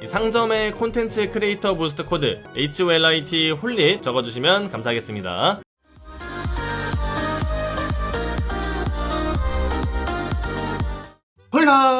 이 상점의 콘텐츠 크리에이터 부스트 코드 HOLIT 홀릿 적어주시면 감사하겠습니다. 홀라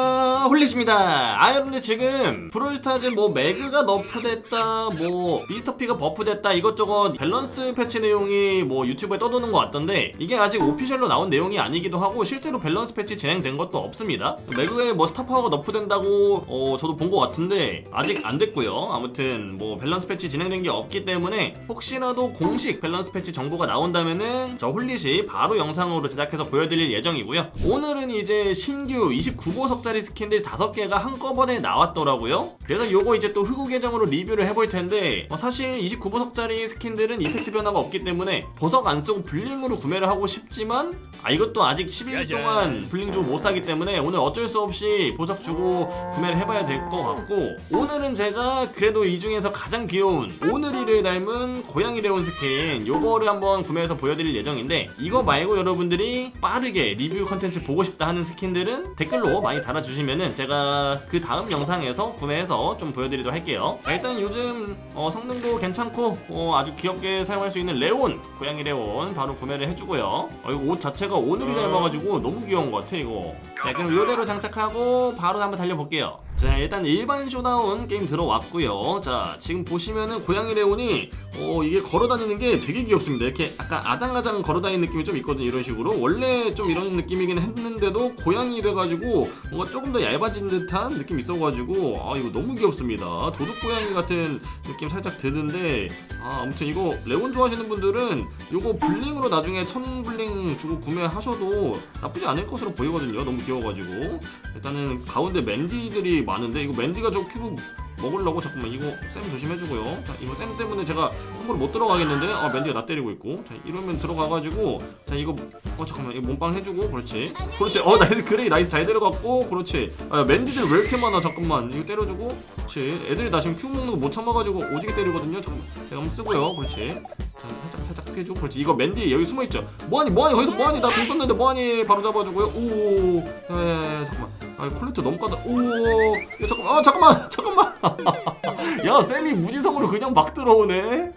홀릿입니다. 아 여러분들 지금 브롤스타즈 뭐 매그가 너프됐다, 뭐 미스터피가 버프됐다 이것저것 밸런스 패치 내용이 뭐 유튜브에 떠도는 것 같던데 이게 아직 오피셜로 나온 내용이 아니기도 하고 실제로 밸런스 패치 진행된 것도 없습니다. 매그에 뭐 스타 파워가 너프된다고 어 저도 본 것 같은데 아직 안 됐고요. 아무튼 뭐 밸런스 패치 진행된 게 없기 때문에 혹시라도 공식 밸런스 패치 정보가 나온다면은 저 홀릿이 바로 영상으로 제작해서 보여드릴 예정이고요. 오늘은 이제 신규 29보석짜리 스킨들 5 개가 한꺼번에 나왔더라고요. 그래서 요거 이제 또 흑우 계정으로 리뷰를 해볼 텐데 어, 사실 29보석짜리 스킨들은 이펙트 변화가 없기 때문에 보석 안 쓰고 블링으로 구매를 하고 싶지만 아 이것도 아직 10일 동안 블링 주고 못 사기 때문에 오늘 어쩔 수 없이 보석 주고 구매를 해봐야 될 것 같고 오늘은 제가 그래도 이 중에서 가장 귀여운 오늘이를 닮은 고양이 레온 스킨 요거를 한번 구매해서 보여드릴 예정인데 이거 말고 여러분들이 빠르게 리뷰 컨텐츠 보고 싶다 하는 스킨들은 댓글로 많이 달아주시면은 제가 그 다음 영상에서 구매해서 좀 보여드리도록 할게요. 자 일단 요즘 어, 성능도 괜찮고 어, 아주 귀엽게 사용할 수 있는 레온 고양이 레온 바로 구매를 해주고요. 어, 이거 옷 자체가 오늘이 닮아가지고 너무 귀여운 것 같아 이거. 자 그럼 요대로 장착하고 바로 한번 달려볼게요 자 일단 일반 쇼다운 게임 들어왔고요. 자 지금 보시면은 고양이 레온이 어 이게 걸어다니는 게 되게 귀엽습니다. 이렇게 약간 아장아장 걸어다니는 느낌이 좀 있거든요 이런 식으로. 원래 좀 이런 느낌이긴 했는데도 고양이 돼가지고 뭔가 조금 더 얇아진 듯한 느낌이 있어가지고 아 이거 너무 귀엽습니다. 도둑 고양이 같은 느낌 살짝 드는데 아 아무튼 이거 레온 좋아하시는 분들은 이거 블링으로 나중에 천 블링 주고 구매하셔도 나쁘지 않을 것으로 보이거든요. 너무 귀여워가지고. 일단은 가운데 맨디들이 많은데 이거 맨디가 저 큐브 먹으려고 잠깐만 이거 쌤 조심해주고요. 자 이거 쌤 때문에 제가 함부로 못 들어가겠는데 아 맨디가 나 때리고 있고. 자 이러면 들어가가지고 자 이거 어 잠깐만 이거 몸빵 해주고 그렇지. 그렇지. 어 나이스 그레이 나이스 잘 데려갔고 그렇지. 아 맨디들 왜 이렇게 많아 잠깐만. 이거 때려주고 그렇지. 애들이 나 지금 큐 먹는 거 못 참아가지고 오지게 때리거든요. 잠깐만 제가 한번 쓰고요. 그렇지. 자 살짝 살짝 피해주고 그렇지. 이거 맨디 여기 숨어있죠? 뭐하니 뭐하니 거기서 뭐하니? 나 돈 썼는데 뭐하니? 바로 잡아주고요. 오 예, 잠깐만 아 콜레트 너무 까다. 오 야, 잠깐만. 아 잠깐만. 잠깐만. 야 쌤이 무지성으로 그냥 막 들어오네.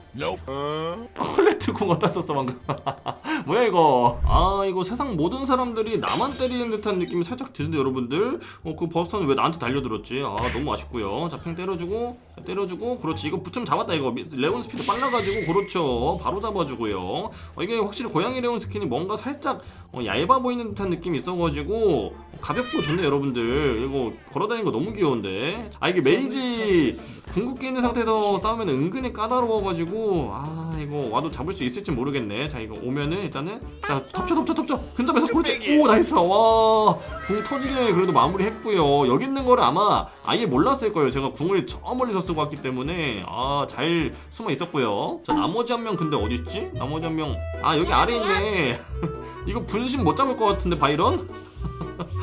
아, 콜레트 공 어디다 썼어 방금 뭐야 이거? 아 이거 세상 모든 사람들이 나만 때리는 듯한 느낌이 살짝 드는데 여러분들. 어 그 버스터는 왜 나한테 달려들었지? 아 너무 아쉽고요. 자 팽 때려주고 자, 때려주고 그렇지. 이거 붙으면 잡았다 이거. 미- 레온 스피드 빨라가지고 그렇죠. 바로 잡아주고요. 어, 이게 확실히 고양이 레온 스킨이 뭔가 살짝 어, 얇아 보이는 듯한 느낌이 있어가지고 가볍고 좋네 여러분들. 이거 걸어다니는 거 너무 귀여운데. 아 이게 메이지 궁극기 있는 상태에서 싸우면 은근히 까다로워가지고 아 이거 와도 잡을 수 있을지 모르겠네. 자 이거 오면은 일단은 자 덮쳐 덮쳐 덮쳐. 근접해서 그렇지. 오 나이스. 와궁 전에 그래도 마무리 했고요. 여기 있는 거를 아마 아예 몰랐을 거예요. 제가 궁을 저 멀리서 쓰고 왔기 때문에. 아 잘 숨어 있었고요. 자 나머지 한 명 근데 어디 있지? 나머지 한 명. 아 여기 아래 있네. 이거 분신 못 잡을 것 같은데 바이런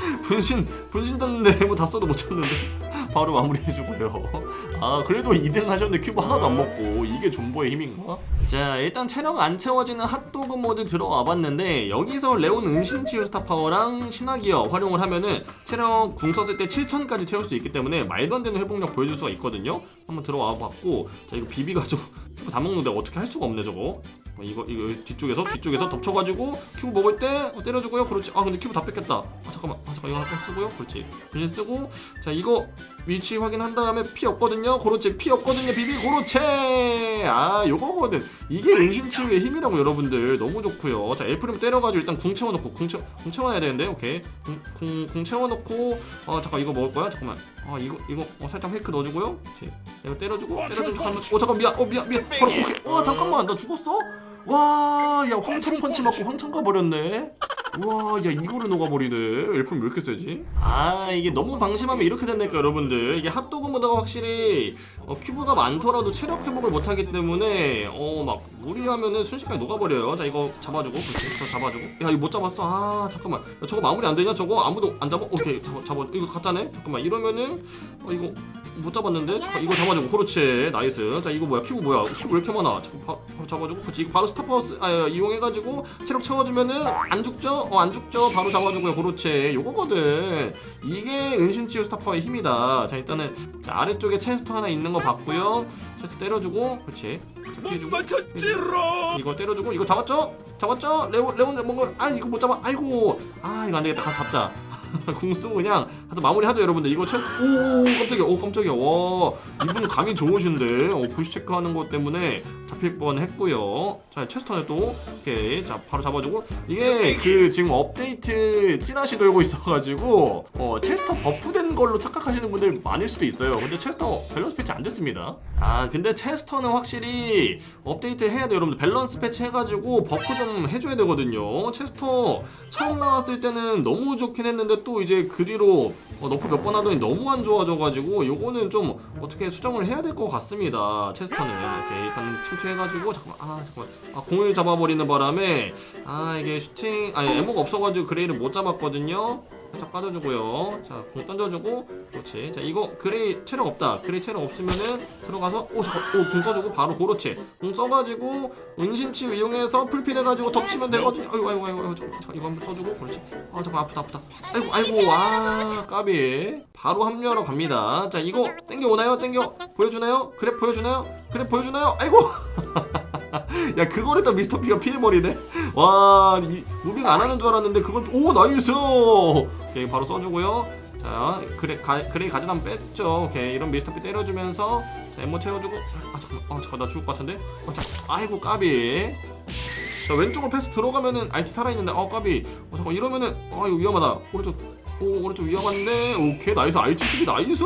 분신 분신 떴는데 뭐 다 써도 못 잡는데 바로 마무리해주고요. 아 그래도 2등 하셨는데 큐브 하나도 안 먹고 이게 존버의 힘인가? 자 일단 체력 안 채워지는 핫도그 모드 들어와 봤는데 여기서 레온 은신 치유 스타 파워랑 신화기어 활용을 하면은 체력 궁 썼을 때 7000까지 채울 수 있기 때문에 말도 안 되는 회복력 보여줄 수가 있거든요. 한번 들어와 봤고 자 이거 비비가지고 큐브 다 먹는데 어떻게 할 수가 없네 저거. 어, 이거 이거 뒤쪽에서 뒤쪽에서 덮쳐가지고 큐브 먹을 때 어, 때려주고요. 그렇지. 아 근데 큐브 다 뺏겼다. 아 잠깐만. 아 잠깐 이거 한번 쓰고요. 그렇지. 분신 쓰고 자 이거 위치 확인한 다음에 피 없거든요. 그렇지. 피 없거든요. 비비 그렇지. 아 요거거든. 이게 은신치유의 힘이라고 여러분들 너무 좋고요. 자 엘프림 때려가지고 일단 궁 채워놓고 궁, 채, 궁 채워놔야 되는데 오케이. 궁, 궁, 궁 채워놓고 어 잠깐 이거 먹을 거야. 잠깐만. 아 이거 이거 어, 살짝 페이크 넣어주고요. 그렇지. 이거 때려주고 때려주고 잠깐만. 어 잠깐 미안. 어 미안 미안. 바로 오케이. 어 잠깐만 나 죽었어? 와, 야 황천 펀치 맞고 황천 가버렸네. 와, 야 이거를 녹아버리네. 엘프는 왜 이렇게 세지? 아, 이게 너무 방심하면 이렇게 된다니까 여러분들. 이게 핫도그 모드가 확실히 어, 큐브가 많더라도 체력 회복을 못하기 때문에 어 막 무리하면은 순식간에 녹아버려요. 자 이거 잡아주고, 그렇지, 저 잡아주고. 야 이거 못 잡았어. 아 잠깐만. 야, 저거 마무리 안 되냐? 저거 아무도 안 잡아? 오케이, 잡아, 잡아. 이거 가짜네. 잠깐만 이러면은 어 이거 못 잡았는데? 잠깐 이거 잡아주고 그렇지 나이스. 자 이거 뭐야? 큐브 뭐야? 큐브 왜 이렇게 많아? 잠깐 바, 바로 잡아주고 그렇지. 이거 바로 스타파워스 아 이용해가지고 체력 채워주면은 안 죽죠? 어 안 죽죠? 바로 잡아주고요 그렇지 요거거든. 이게 은신치유 스타파워의 힘이다. 자 일단은 자 아래쪽에 체스터 하나 있는 거 봤고요. 체스터 때려주고 그렇지. 자, 피해주고. 맞췄지롱! 이거 때려주고 이거 잡았죠? 잡았죠? 레온 레온 뭔가 아 이거 못 잡아. 아이고. 아 이거 안 되겠다. 가서 잡자 궁 쓰고 그냥 가서 마무리하죠 여러분들. 이거 체스 오 깜짝이야. 오 깜짝이야. 와 이분 감이 좋으신데. 어, 부시 체크하는 것 때문에 잡힐 뻔 했고요. 자 체스터네 또 오케이. 자 바로 잡아주고. 이게 그 지금 업데이트 찌라시 돌고 있어가지고 어 체스터 버프된 걸로 착각하시는 분들 많을 수도 있어요. 근데 체스터 밸런스 패치 안 됐습니다. 아 근데 체스터는 확실히 업데이트 해야 돼요 여러분들. 밸런스 패치 해가지고 버프 좀 해줘야 되거든요. 체스터 처음 나왔을 때는 너무 좋긴 했는데 또 이제 그 뒤로 어, 너프 몇 번 하더니 너무 안 좋아져가지고 요거는 좀 어떻게 수정을 해야 될 것 같습니다. 체스터는. 이렇게 일단 침투해가지고 잠깐만 아 잠깐만. 아 공을 잡아버리는 바람에 아 이게 슈팅 아니 에모가 없어가지고 그레이를 못 잡았거든요 살짝 빠져주고요. 자 공 던져주고 그렇지. 자 이거 그레이 체력 없다. 그레이 체력 없으면은 들어가서 오 잠깐 오공 써주고 바로 그렇지 공 써가지고 은신치 이용해서 풀필 해가지고 덮치면 되거든요 아이고 아이고 아이고 잠깐, 잠깐 이거 한번 써주고 그렇지. 아 잠깐 아프다 아프다. 아이고 아이고 와 까비. 바로 합류하러 갑니다. 자 이거 땡겨 오나요? 땡겨 보여주나요? 그래 보여주나요? 그래 보여주나요? 아이고 야 그걸 했다 미스터 피가 피해버리네? 와 이, 무빙 안 하는 줄 알았는데 그걸 오 나이스! 오케이 바로 써주고요. 자 그래 가, 그래 가져다 뺐죠. 오케이 이런 미스터 피 때려주면서 자 엠모 채워주고 아 잠깐만 아 잠깐 나 죽을 것 같은데? 어, 자, 아이고 까비. 자 왼쪽으로 패스 들어가면은 알티 살아있는데 어 까비. 어 잠깐 이러면은 아 이거 위험하다. 오른쪽 오 오른쪽 위험한데? 오케이 나이스. 알티 수비 나이스.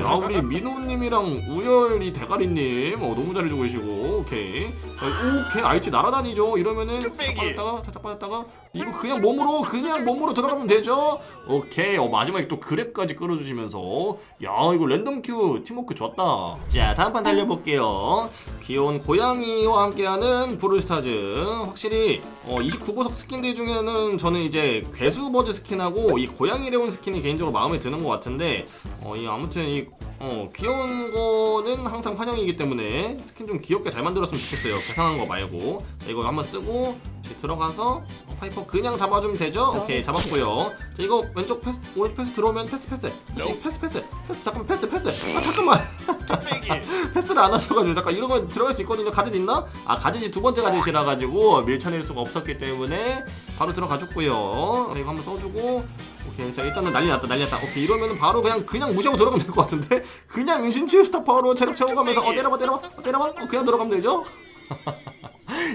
야 우리 민호님이랑 우열이 대가리님. 어 너무 잘해주고 계시고. 오케이. 자, 오케이. 알티 날아다니죠. 이러면은 살짝 빠졌다가 살짝 빠졌다가 이거 그냥 몸으로 그냥 몸으로 들어가면 되죠? 오케이. 어 마지막에 또 그랩까지 끌어주시면서. 야 이거 랜덤 큐 팀워크 좋았다. 자 다음 판 달려볼게요. 귀여운 고양이와 함께하는 브롤스타즈. 확실히 어, 29보석 스킨들 중에는 저는 이제 괴수버즈 스킨하고 이 고양이 레온 스킨이 개인적으로 마음에 드는 것 같은데 어, 이 아무튼 이 어, 귀여운 거는 항상 환영이기 때문에 스킨 좀 귀엽게 잘 만들었으면 좋겠어요. 계산한 거 말고. 자, 이거 한번 쓰고 이제 들어가서 어, 파이퍼 그냥 잡아주면 되죠? 오케이 잡았고요. 자 이거 왼쪽 패스 오른쪽 패스 들어오면 패스 패스. 패스 패스 패스, 패스 잠깐만 패스 패스. 아 잠깐만. 패스를 안 하셔가지고 잠깐 이러면 들어갈 수 있거든요. 가든 있나? 아 가든이 두 번째 가든이라 가지고 밀쳐낼 수가 없었기 때문에 바로 들어가줬고요. 이거 한번 써주고. 오케이 자 일단은 난리 났다 난리 났다. 오케이 이러면은 바로 그냥 그냥 무시하고 들어가면 될 것 같은데? 그냥 은신치 스타파워로 체력 채워가면서 어 때려봐 때려봐 어, 때려봐. 어 그냥 들어가면 되죠?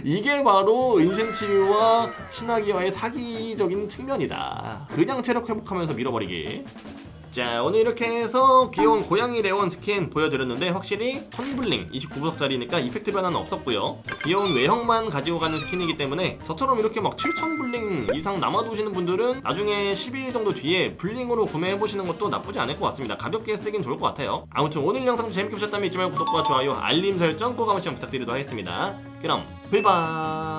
이게 바로 은신치유와 신화기와의 사기적인 측면이다. 그냥 체력 회복하면서 밀어버리기. 자 오늘 이렇게 해서 귀여운 고양이 레온 스킨 보여드렸는데 확실히 텀블링 29부석짜리니까 이펙트 변화는 없었고요 귀여운 외형만 가지고 가는 스킨이기 때문에 저처럼 이렇게 막 7천 블링 이상 남아도시는 분들은 나중에 10일 정도 뒤에 블링으로 구매해보시는 것도 나쁘지 않을 것 같습니다 가볍게 쓰긴 좋을 것 같아요 아무튼 오늘 영상도 재밌게 보셨다면 잊지 말고 구독과 좋아요 알림 설정 꼭 한번씩 부탁드리도록 하겠습니다 그럼 불바